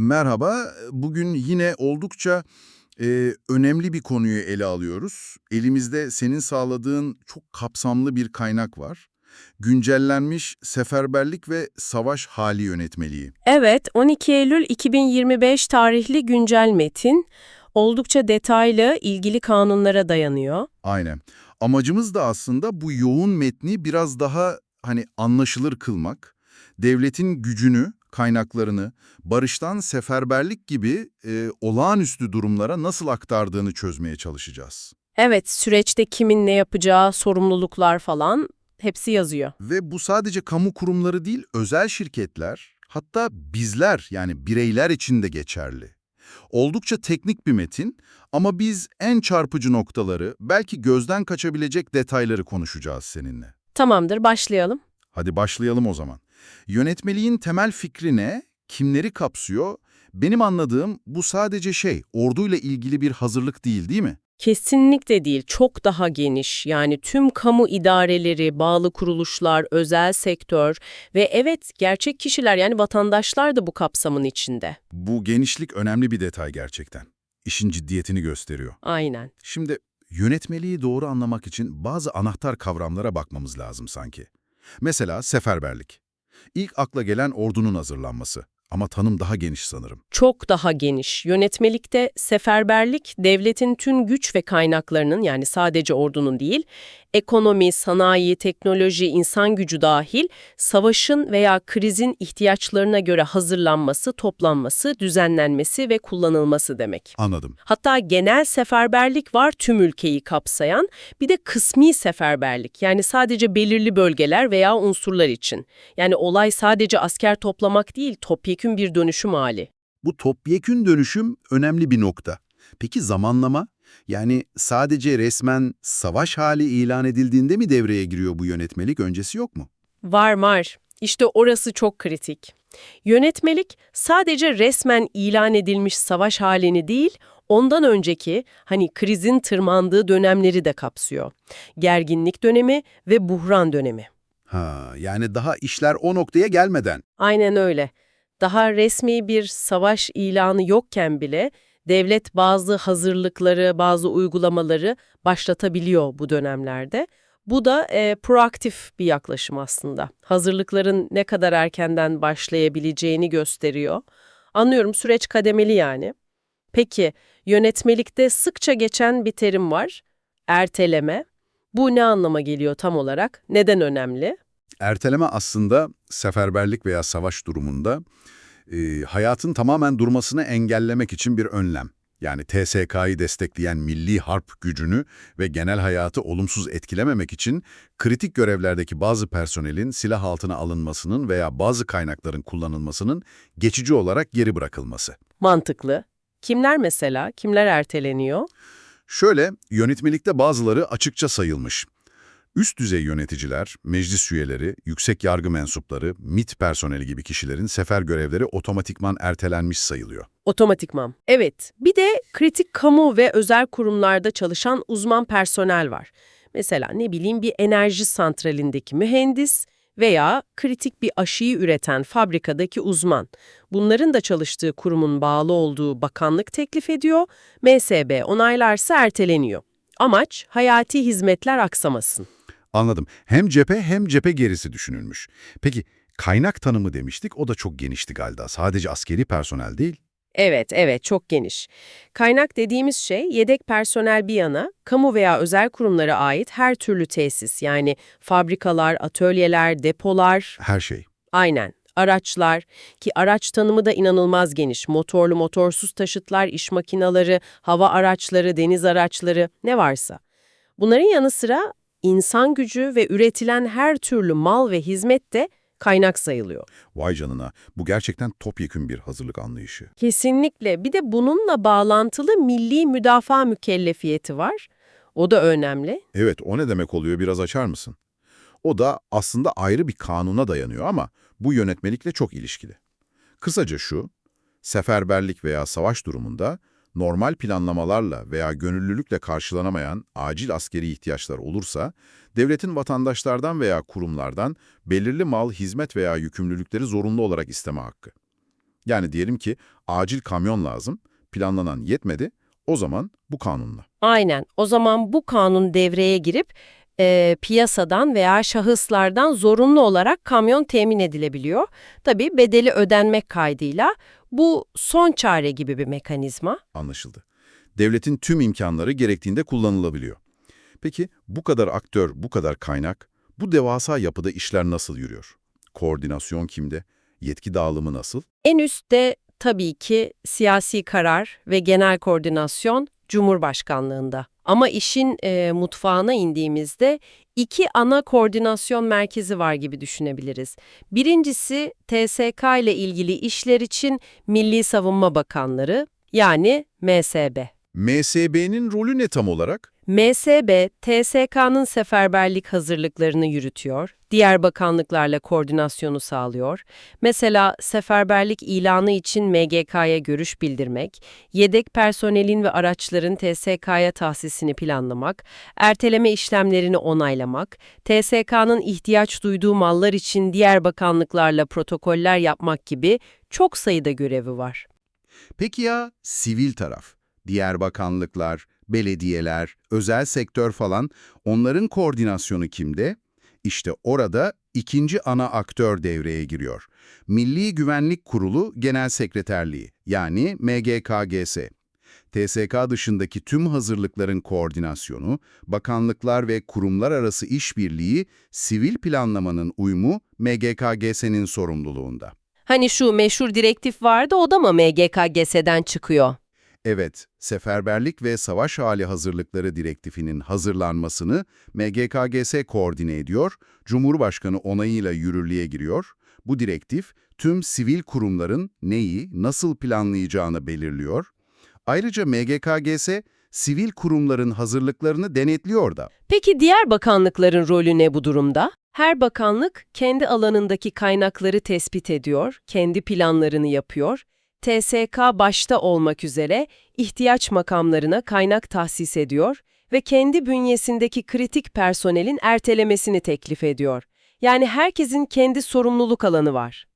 Merhaba, bugün yine oldukça e, önemli bir konuyu ele alıyoruz. Elimizde senin sağladığın çok kapsamlı bir kaynak var. Güncellenmiş seferberlik ve savaş hali yönetmeliği. Evet, 12 Eylül 2025 tarihli güncel metin oldukça detaylı, ilgili kanunlara dayanıyor. Aynen. Amacımız da aslında bu yoğun metni biraz daha hani anlaşılır kılmak, devletin gücünü, kaynaklarını, barıştan seferberlik gibi e, olağanüstü durumlara nasıl aktardığını çözmeye çalışacağız. Evet, süreçte kimin ne yapacağı, sorumluluklar falan hepsi yazıyor. Ve bu sadece kamu kurumları değil, özel şirketler, hatta bizler yani bireyler için de geçerli. Oldukça teknik bir metin ama biz en çarpıcı noktaları, belki gözden kaçabilecek detayları konuşacağız seninle. Tamamdır, başlayalım. Hadi başlayalım o zaman. Yönetmeliğin temel fikri ne? Kimleri kapsıyor? Benim anladığım bu sadece şey, orduyla ilgili bir hazırlık değil değil mi? Kesinlikle değil, çok daha geniş. Yani tüm kamu idareleri, bağlı kuruluşlar, özel sektör ve evet gerçek kişiler yani vatandaşlar da bu kapsamın içinde. Bu genişlik önemli bir detay gerçekten. İşin ciddiyetini gösteriyor. Aynen. Şimdi yönetmeliği doğru anlamak için bazı anahtar kavramlara bakmamız lazım sanki. Mesela seferberlik. İlk akla gelen ordunun hazırlanması. Ama tanım daha geniş sanırım. Çok daha geniş. Yönetmelikte seferberlik, devletin tüm güç ve kaynaklarının yani sadece ordunun değil, ekonomi, sanayi, teknoloji, insan gücü dahil savaşın veya krizin ihtiyaçlarına göre hazırlanması, toplanması, düzenlenmesi ve kullanılması demek. Anladım. Hatta genel seferberlik var tüm ülkeyi kapsayan, bir de kısmi seferberlik yani sadece belirli bölgeler veya unsurlar için. Yani olay sadece asker toplamak değil, topyekün bir dönüşüm hali. Bu topyekün dönüşüm önemli bir nokta. Peki zamanlama? Yani sadece resmen savaş hali ilan edildiğinde mi devreye giriyor bu yönetmelik, öncesi yok mu? Var var. İşte orası çok kritik. Yönetmelik sadece resmen ilan edilmiş savaş halini değil, ondan önceki hani krizin tırmandığı dönemleri de kapsıyor. Gerginlik dönemi ve buhran dönemi. Ha, yani daha işler o noktaya gelmeden. Aynen öyle. Daha resmi bir savaş ilanı yokken bile devlet bazı hazırlıkları, bazı uygulamaları başlatabiliyor bu dönemlerde. Bu da e, proaktif bir yaklaşım aslında. Hazırlıkların ne kadar erkenden başlayabileceğini gösteriyor. Anlıyorum süreç kademeli yani. Peki yönetmelikte sıkça geçen bir terim var. Erteleme. Bu ne anlama geliyor tam olarak? Neden önemli? Erteleme aslında seferberlik veya savaş durumunda e, hayatın tamamen durmasını engellemek için bir önlem. Yani TSK'yı destekleyen milli harp gücünü ve genel hayatı olumsuz etkilememek için kritik görevlerdeki bazı personelin silah altına alınmasının veya bazı kaynakların kullanılmasının geçici olarak geri bırakılması. Mantıklı. Kimler mesela? Kimler erteleniyor? Şöyle, yönetmelikte bazıları açıkça sayılmış. Üst düzey yöneticiler, meclis üyeleri, yüksek yargı mensupları, MIT personeli gibi kişilerin sefer görevleri otomatikman ertelenmiş sayılıyor. Otomatikman. Evet. Bir de kritik kamu ve özel kurumlarda çalışan uzman personel var. Mesela ne bileyim bir enerji santralindeki mühendis veya kritik bir aşıyı üreten fabrikadaki uzman. Bunların da çalıştığı kurumun bağlı olduğu bakanlık teklif ediyor, MSB onaylarsa erteleniyor. Amaç hayati hizmetler aksamasın. Anladım. Hem cephe hem cephe gerisi düşünülmüş. Peki kaynak tanımı demiştik, o da çok genişti galiba. Sadece askeri personel değil. Evet, evet çok geniş. Kaynak dediğimiz şey yedek personel bir yana, kamu veya özel kurumlara ait her türlü tesis yani fabrikalar, atölyeler, depolar, Her şey. aynen araçlar ki araç tanımı da inanılmaz geniş. Motorlu, motorsuz taşıtlar, iş makinaları, hava araçları, deniz araçları ne varsa. Bunların yanı sıra insan gücü ve üretilen her türlü mal ve hizmet de kaynak sayılıyor. Vay canına, bu gerçekten topyekün bir hazırlık anlayışı. Kesinlikle. Bir de bununla bağlantılı milli müdafaa mükellefiyeti var. O da önemli. Evet, o ne demek oluyor biraz açar mısın? O da aslında ayrı bir kanuna dayanıyor ama bu yönetmelikle çok ilişkili. Kısaca şu, seferberlik veya savaş durumunda normal planlamalarla veya gönüllülükle karşılanamayan acil askeri ihtiyaçlar olursa, devletin vatandaşlardan veya kurumlardan belirli mal, hizmet veya yükümlülükleri zorunlu olarak isteme hakkı. Yani diyelim ki acil kamyon lazım, planlanan yetmedi, o zaman bu kanunla. Aynen. O zaman bu kanun devreye girip e, piyasadan veya şahıslardan zorunlu olarak kamyon temin edilebiliyor. Tabii bedeli ödenmek kaydıyla bu son çare gibi bir mekanizma. Anlaşıldı. Devletin tüm imkanları gerektiğinde kullanılabiliyor. Peki bu kadar aktör, bu kadar kaynak, bu devasa yapıda işler nasıl yürüyor? Koordinasyon kimde? Yetki dağılımı nasıl? En üstte tabii ki siyasi karar ve genel koordinasyon Cumhurbaşkanlığında. Ama işin e, mutfağına indiğimizde iki ana koordinasyon merkezi var gibi düşünebiliriz. Birincisi TSK ile ilgili işler için Milli Savunma Bakanları yani MSB. MSB'nin rolü ne tam olarak? MSB, TSK'nın seferberlik hazırlıklarını yürütüyor, diğer bakanlıklarla koordinasyonu sağlıyor. Mesela seferberlik ilanı için MGK'ya görüş bildirmek, yedek personelin ve araçların TSK'ya tahsisini planlamak, erteleme işlemlerini onaylamak, TSK'nın ihtiyaç duyduğu mallar için diğer bakanlıklarla protokoller yapmak gibi çok sayıda görevi var. Peki ya sivil taraf? Diğer bakanlıklar, belediyeler, özel sektör falan onların koordinasyonu kimde? İşte orada ikinci ana aktör devreye giriyor. Milli Güvenlik Kurulu Genel Sekreterliği yani MGKGS. TSK dışındaki tüm hazırlıkların koordinasyonu, bakanlıklar ve kurumlar arası işbirliği, sivil planlamanın uyumu MGKGS'nin sorumluluğunda. Hani şu meşhur direktif vardı o da mı MGKGS'den çıkıyor? Evet, seferberlik ve savaş hali hazırlıkları direktifinin hazırlanmasını MGKGS koordine ediyor, Cumhurbaşkanı onayıyla yürürlüğe giriyor. Bu direktif tüm sivil kurumların neyi, nasıl planlayacağını belirliyor. Ayrıca MGKGS, sivil kurumların hazırlıklarını denetliyor da. Peki diğer bakanlıkların rolü ne bu durumda? Her bakanlık kendi alanındaki kaynakları tespit ediyor, kendi planlarını yapıyor. TSK başta olmak üzere ihtiyaç makamlarına kaynak tahsis ediyor ve kendi bünyesindeki kritik personelin ertelemesini teklif ediyor. Yani herkesin kendi sorumluluk alanı var.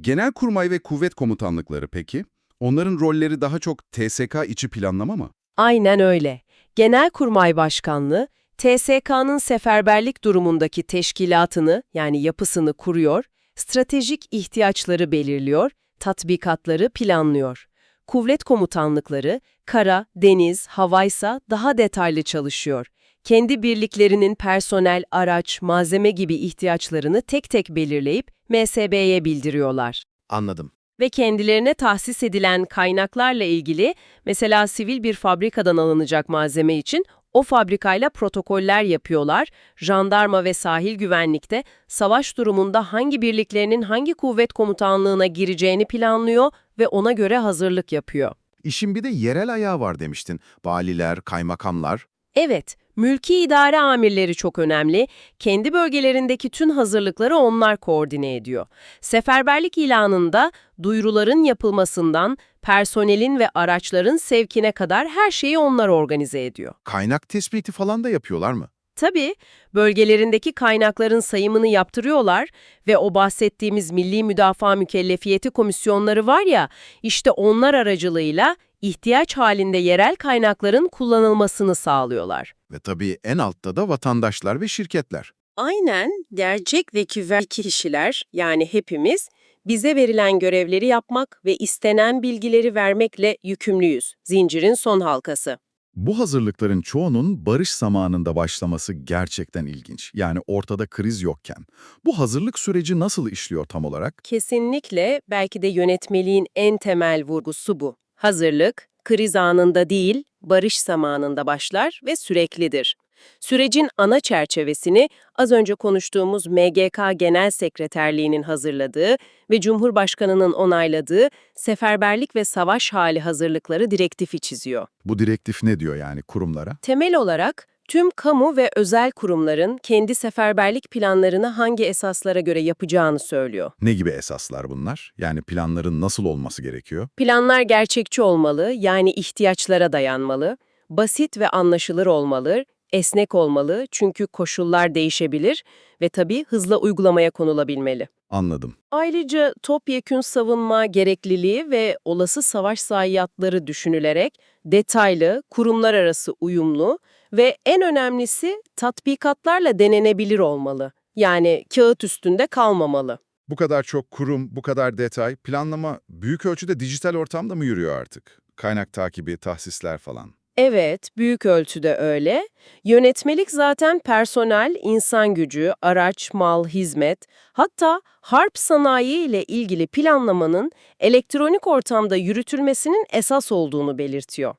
Genelkurmay ve kuvvet komutanlıkları peki? Onların rolleri daha çok TSK içi planlama mı? Aynen öyle. Genelkurmay Başkanlığı, TSK'nın seferberlik durumundaki teşkilatını yani yapısını kuruyor, stratejik ihtiyaçları belirliyor, tatbikatları planlıyor. Kuvvet komutanlıkları, kara, deniz, havaysa daha detaylı çalışıyor. Kendi birliklerinin personel, araç, malzeme gibi ihtiyaçlarını tek tek belirleyip MSB'ye bildiriyorlar Anladım. ve kendilerine tahsis edilen kaynaklarla ilgili mesela sivil bir fabrikadan alınacak malzeme için o fabrikayla protokoller yapıyorlar. Jandarma ve sahil güvenlikte savaş durumunda hangi birliklerinin hangi kuvvet komutanlığına gireceğini planlıyor ve ona göre hazırlık yapıyor. İşin bir de yerel ayağı var demiştin. Valiler, kaymakamlar. Evet, mülki idare amirleri çok önemli. Kendi bölgelerindeki tüm hazırlıkları onlar koordine ediyor. Seferberlik ilanında duyuruların yapılmasından personelin ve araçların sevkine kadar her şeyi onlar organize ediyor. Kaynak tespiti falan da yapıyorlar mı? Tabii bölgelerindeki kaynakların sayımını yaptırıyorlar ve o bahsettiğimiz Milli Müdafaa Mükellefiyeti komisyonları var ya, işte onlar aracılığıyla ihtiyaç halinde yerel kaynakların kullanılmasını sağlıyorlar. Ve tabii en altta da vatandaşlar ve şirketler. Aynen, gerçek ve küvel kişiler yani hepimiz bize verilen görevleri yapmak ve istenen bilgileri vermekle yükümlüyüz. Zincirin son halkası. Bu hazırlıkların çoğunun barış zamanında başlaması gerçekten ilginç. Yani ortada kriz yokken. Bu hazırlık süreci nasıl işliyor tam olarak? Kesinlikle belki de yönetmeliğin en temel vurgusu bu. Hazırlık, kriz anında değil, barış zamanında başlar ve süreklidir. Sürecin ana çerçevesini az önce konuştuğumuz MGK Genel Sekreterliği'nin hazırladığı ve Cumhurbaşkanı'nın onayladığı seferberlik ve savaş hali hazırlıkları direktifi çiziyor. Bu direktif ne diyor yani kurumlara? Temel olarak tüm kamu ve özel kurumların kendi seferberlik planlarını hangi esaslara göre yapacağını söylüyor. Ne gibi esaslar bunlar? Yani planların nasıl olması gerekiyor? Planlar gerçekçi olmalı, yani ihtiyaçlara dayanmalı, basit ve anlaşılır olmalı, esnek olmalı çünkü koşullar değişebilir ve tabii hızla uygulamaya konulabilmeli. Anladım. Ayrıca topyekün savunma gerekliliği ve olası savaş zayiatları düşünülerek detaylı, kurumlar arası uyumlu ve en önemlisi tatbikatlarla denenebilir olmalı. Yani kağıt üstünde kalmamalı. Bu kadar çok kurum, bu kadar detay, planlama büyük ölçüde dijital ortamda mı yürüyor artık? Kaynak takibi, tahsisler falan. Evet, büyük ölçüde öyle. Yönetmelik zaten personel, insan gücü, araç, mal, hizmet, hatta harp sanayi ile ilgili planlamanın elektronik ortamda yürütülmesinin esas olduğunu belirtiyor.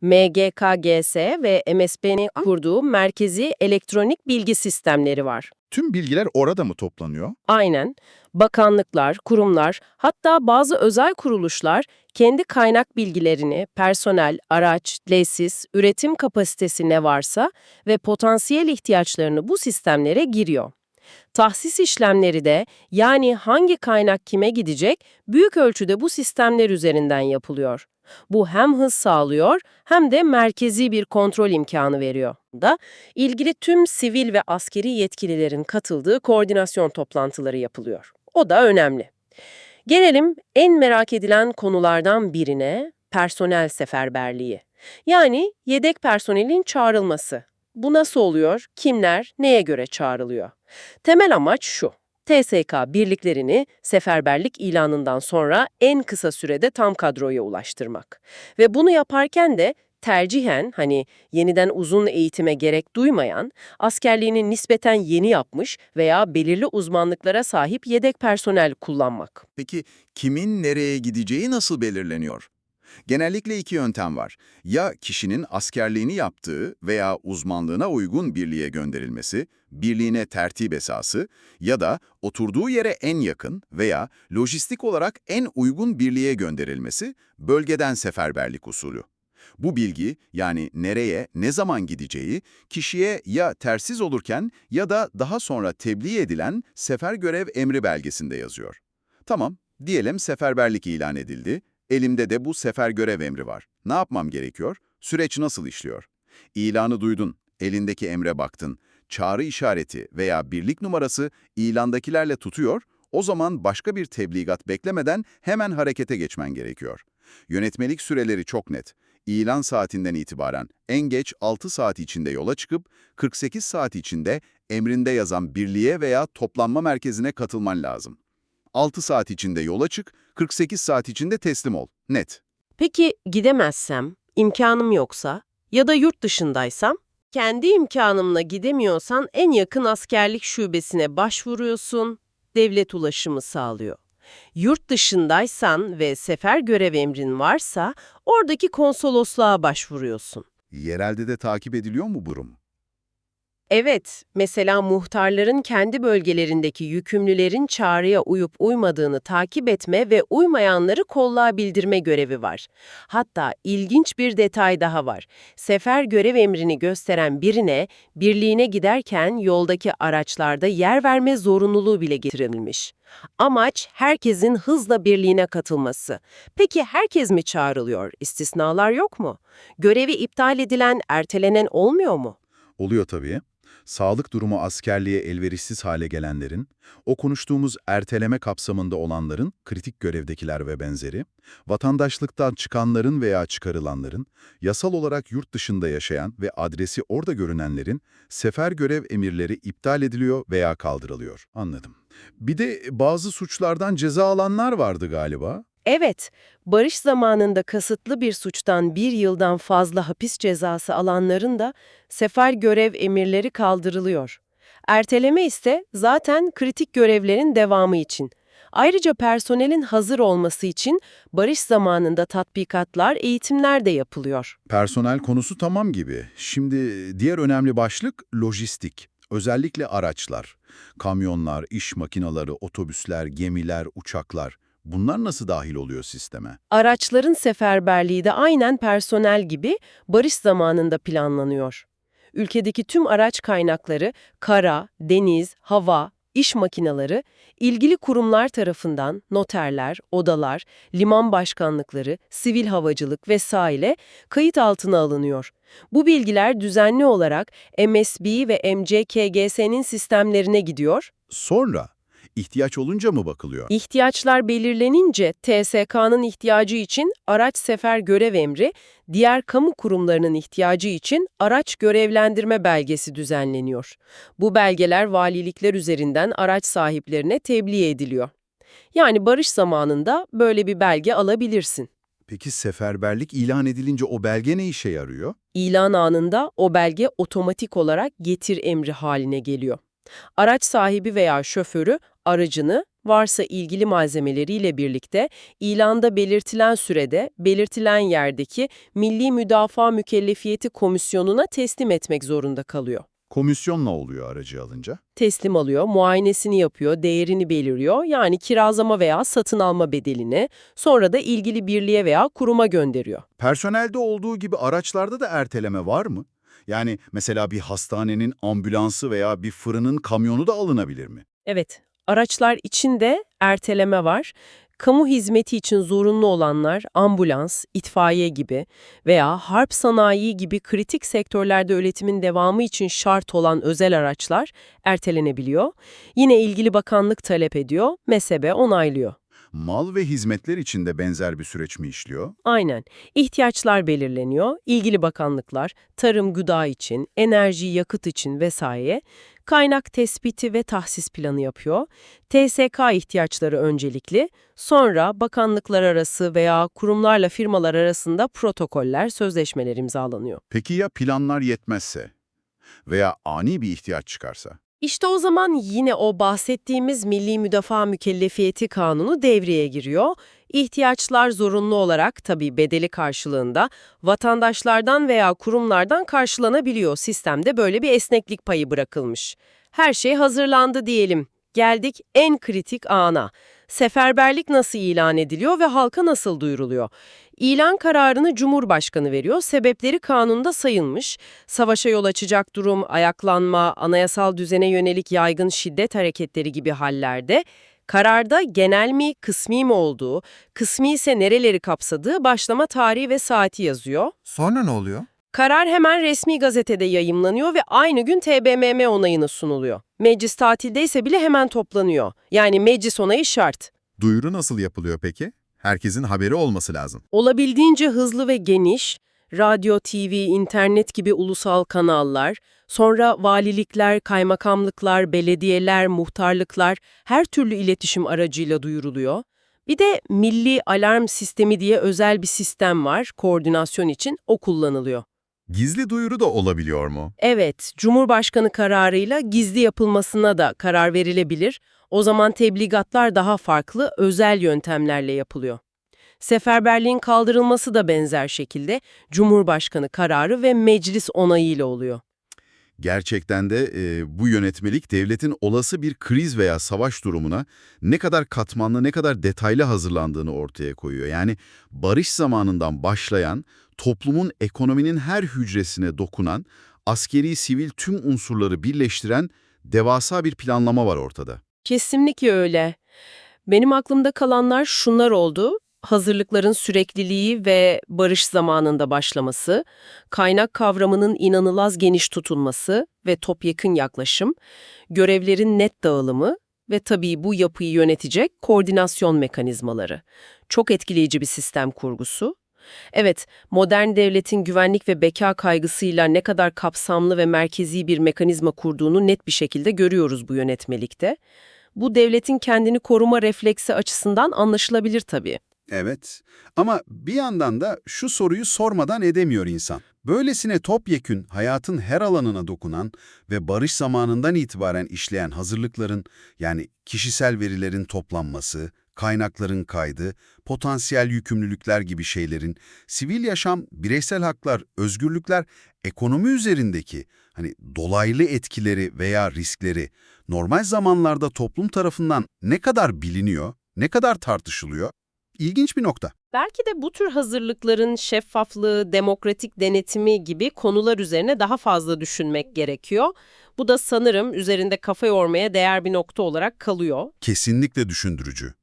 MGKGS ve MSB'nin kurduğu merkezi elektronik bilgi sistemleri var. Tüm bilgiler orada mı toplanıyor? Aynen. Bakanlıklar, kurumlar, hatta bazı özel kuruluşlar kendi kaynak bilgilerini, personel, araç, tesis, üretim kapasitesi ne varsa ve potansiyel ihtiyaçlarını bu sistemlere giriyor. Tahsis işlemleri de yani hangi kaynak kime gidecek büyük ölçüde bu sistemler üzerinden yapılıyor. Bu hem hız sağlıyor hem de merkezi bir kontrol imkanı veriyor. Da ilgili tüm sivil ve askeri yetkililerin katıldığı koordinasyon toplantıları yapılıyor. O da önemli. Gelelim en merak edilen konulardan birine, personel seferberliği. Yani yedek personelin çağrılması. Bu nasıl oluyor? Kimler, neye göre çağrılıyor? Temel amaç şu. TSK birliklerini seferberlik ilanından sonra en kısa sürede tam kadroya ulaştırmak. Ve bunu yaparken de tercihen hani yeniden uzun eğitime gerek duymayan, askerliğini nispeten yeni yapmış veya belirli uzmanlıklara sahip yedek personel kullanmak. Peki kimin nereye gideceği nasıl belirleniyor? Genellikle iki yöntem var. Ya kişinin askerliğini yaptığı veya uzmanlığına uygun birliğe gönderilmesi, birliğine tertip esası ya da oturduğu yere en yakın veya lojistik olarak en uygun birliğe gönderilmesi bölgeden seferberlik usulü. Bu bilgi yani nereye, ne zaman gideceği kişiye ya tersiz olurken ya da daha sonra tebliğ edilen sefer görev emri belgesinde yazıyor. Tamam, diyelim seferberlik ilan edildi. Elimde de bu sefer görev emri var. Ne yapmam gerekiyor? Süreç nasıl işliyor? İlanı duydun, elindeki emre baktın. Çağrı işareti veya birlik numarası ilandakilerle tutuyor, o zaman başka bir tebligat beklemeden hemen harekete geçmen gerekiyor. Yönetmelik süreleri çok net. İlan saatinden itibaren en geç 6 saat içinde yola çıkıp 48 saat içinde emrinde yazan birliğe veya toplanma merkezine katılman lazım. 6 saat içinde yola çık, 48 saat içinde teslim ol. Net. Peki gidemezsem, imkanım yoksa ya da yurt dışındaysam? Kendi imkanımla gidemiyorsan en yakın askerlik şubesine başvuruyorsun, devlet ulaşımı sağlıyor. Yurt dışındaysan ve sefer görev emrin varsa oradaki konsolosluğa başvuruyorsun. Yerelde de takip ediliyor mu bu durum? Evet, mesela muhtarların kendi bölgelerindeki yükümlülerin çağrıya uyup uymadığını takip etme ve uymayanları kolluğa bildirme görevi var. Hatta ilginç bir detay daha var. Sefer görev emrini gösteren birine, birliğine giderken yoldaki araçlarda yer verme zorunluluğu bile getirilmiş. Amaç herkesin hızla birliğine katılması. Peki herkes mi çağrılıyor? İstisnalar yok mu? Görevi iptal edilen, ertelenen olmuyor mu? Oluyor tabii. Sağlık durumu askerliğe elverişsiz hale gelenlerin, o konuştuğumuz erteleme kapsamında olanların, kritik görevdekiler ve benzeri, vatandaşlıktan çıkanların veya çıkarılanların, yasal olarak yurt dışında yaşayan ve adresi orada görünenlerin sefer görev emirleri iptal ediliyor veya kaldırılıyor. Anladım. Bir de bazı suçlardan ceza alanlar vardı galiba. Evet, barış zamanında kasıtlı bir suçtan bir yıldan fazla hapis cezası alanların da sefer görev emirleri kaldırılıyor. Erteleme ise zaten kritik görevlerin devamı için. Ayrıca personelin hazır olması için barış zamanında tatbikatlar, eğitimler de yapılıyor. Personel konusu tamam gibi. Şimdi diğer önemli başlık lojistik. Özellikle araçlar. Kamyonlar, iş makineleri, otobüsler, gemiler, uçaklar. Bunlar nasıl dahil oluyor sisteme? Araçların seferberliği de aynen personel gibi barış zamanında planlanıyor. Ülkedeki tüm araç kaynakları, kara, deniz, hava, iş makineleri, ilgili kurumlar tarafından noterler, odalar, liman başkanlıkları, sivil havacılık vesaire kayıt altına alınıyor. Bu bilgiler düzenli olarak MSB ve MCKGS'nin sistemlerine gidiyor Sonra ihtiyaç olunca mı bakılıyor? İhtiyaçlar belirlenince TSK'nın ihtiyacı için araç sefer görev emri, diğer kamu kurumlarının ihtiyacı için araç görevlendirme belgesi düzenleniyor. Bu belgeler valilikler üzerinden araç sahiplerine tebliğ ediliyor. Yani barış zamanında böyle bir belge alabilirsin. Peki seferberlik ilan edilince o belge ne işe yarıyor? İlan anında o belge otomatik olarak getir emri haline geliyor. Araç sahibi veya şoförü aracını varsa ilgili malzemeleriyle birlikte ilanda belirtilen sürede belirtilen yerdeki Milli Müdafaa Mükellefiyeti Komisyonu'na teslim etmek zorunda kalıyor. Komisyon ne oluyor aracı alınca? Teslim alıyor, muayenesini yapıyor, değerini belirliyor yani kirazlama veya satın alma bedelini sonra da ilgili birliğe veya kuruma gönderiyor. Personelde olduğu gibi araçlarda da erteleme var mı? Yani mesela bir hastanenin ambulansı veya bir fırının kamyonu da alınabilir mi? Evet, araçlar için de erteleme var. Kamu hizmeti için zorunlu olanlar ambulans, itfaiye gibi veya harp sanayi gibi kritik sektörlerde üretimin devamı için şart olan özel araçlar ertelenebiliyor. Yine ilgili bakanlık talep ediyor, MESEBE onaylıyor. Mal ve hizmetler için de benzer bir süreç mi işliyor? Aynen. İhtiyaçlar belirleniyor. İlgili bakanlıklar tarım, gıda için, enerji, yakıt için vesaire kaynak tespiti ve tahsis planı yapıyor. TSK ihtiyaçları öncelikli, sonra bakanlıklar arası veya kurumlarla firmalar arasında protokoller, sözleşmeler imzalanıyor. Peki ya planlar yetmezse? Veya ani bir ihtiyaç çıkarsa? İşte o zaman yine o bahsettiğimiz Milli Müdafaa Mükellefiyeti Kanunu devreye giriyor. İhtiyaçlar zorunlu olarak tabii bedeli karşılığında vatandaşlardan veya kurumlardan karşılanabiliyor. Sistemde böyle bir esneklik payı bırakılmış. Her şey hazırlandı diyelim. Geldik en kritik ana. Seferberlik nasıl ilan ediliyor ve halka nasıl duyuruluyor? İlan kararını Cumhurbaşkanı veriyor. Sebepleri kanunda sayılmış. Savaşa yol açacak durum, ayaklanma, anayasal düzene yönelik yaygın şiddet hareketleri gibi hallerde kararda genel mi, kısmi mi olduğu, kısmi ise nereleri kapsadığı başlama tarihi ve saati yazıyor. Sonra ne oluyor? Karar hemen resmi gazetede yayımlanıyor ve aynı gün TBMM onayına sunuluyor. Meclis tatildeyse bile hemen toplanıyor. Yani meclis onayı şart. Duyuru nasıl yapılıyor peki? Herkesin haberi olması lazım. Olabildiğince hızlı ve geniş, radyo, TV, internet gibi ulusal kanallar, sonra valilikler, kaymakamlıklar, belediyeler, muhtarlıklar her türlü iletişim aracıyla duyuruluyor. Bir de Milli Alarm Sistemi diye özel bir sistem var koordinasyon için, o kullanılıyor. Gizli duyuru da olabiliyor mu? Evet, Cumhurbaşkanı kararıyla gizli yapılmasına da karar verilebilir. O zaman tebligatlar daha farklı, özel yöntemlerle yapılıyor. Seferberliğin kaldırılması da benzer şekilde Cumhurbaşkanı kararı ve meclis onayıyla oluyor. Gerçekten de e, bu yönetmelik devletin olası bir kriz veya savaş durumuna ne kadar katmanlı, ne kadar detaylı hazırlandığını ortaya koyuyor. Yani barış zamanından başlayan, toplumun ekonominin her hücresine dokunan, askeri, sivil tüm unsurları birleştiren devasa bir planlama var ortada. Kesinlikle öyle. Benim aklımda kalanlar şunlar oldu. Hazırlıkların sürekliliği ve barış zamanında başlaması, kaynak kavramının inanılmaz geniş tutulması ve topyekın yaklaşım, görevlerin net dağılımı ve tabii bu yapıyı yönetecek koordinasyon mekanizmaları. Çok etkileyici bir sistem kurgusu. Evet, modern devletin güvenlik ve beka kaygısıyla ne kadar kapsamlı ve merkezi bir mekanizma kurduğunu net bir şekilde görüyoruz bu yönetmelikte. Bu devletin kendini koruma refleksi açısından anlaşılabilir tabii. Evet ama bir yandan da şu soruyu sormadan edemiyor insan. Böylesine topyekün hayatın her alanına dokunan ve barış zamanından itibaren işleyen hazırlıkların yani kişisel verilerin toplanması, kaynakların kaydı, potansiyel yükümlülükler gibi şeylerin sivil yaşam, bireysel haklar, özgürlükler, ekonomi üzerindeki hani dolaylı etkileri veya riskleri normal zamanlarda toplum tarafından ne kadar biliniyor, ne kadar tartışılıyor? İlginç bir nokta. Belki de bu tür hazırlıkların şeffaflığı, demokratik denetimi gibi konular üzerine daha fazla düşünmek gerekiyor. Bu da sanırım üzerinde kafa yormaya değer bir nokta olarak kalıyor. Kesinlikle düşündürücü.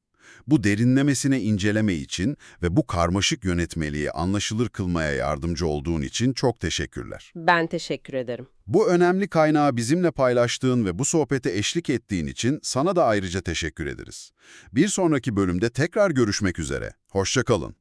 Bu derinlemesine inceleme için ve bu karmaşık yönetmeliği anlaşılır kılmaya yardımcı olduğun için çok teşekkürler. Ben teşekkür ederim. Bu önemli kaynağı bizimle paylaştığın ve bu sohbete eşlik ettiğin için sana da ayrıca teşekkür ederiz. Bir sonraki bölümde tekrar görüşmek üzere. Hoşça kalın.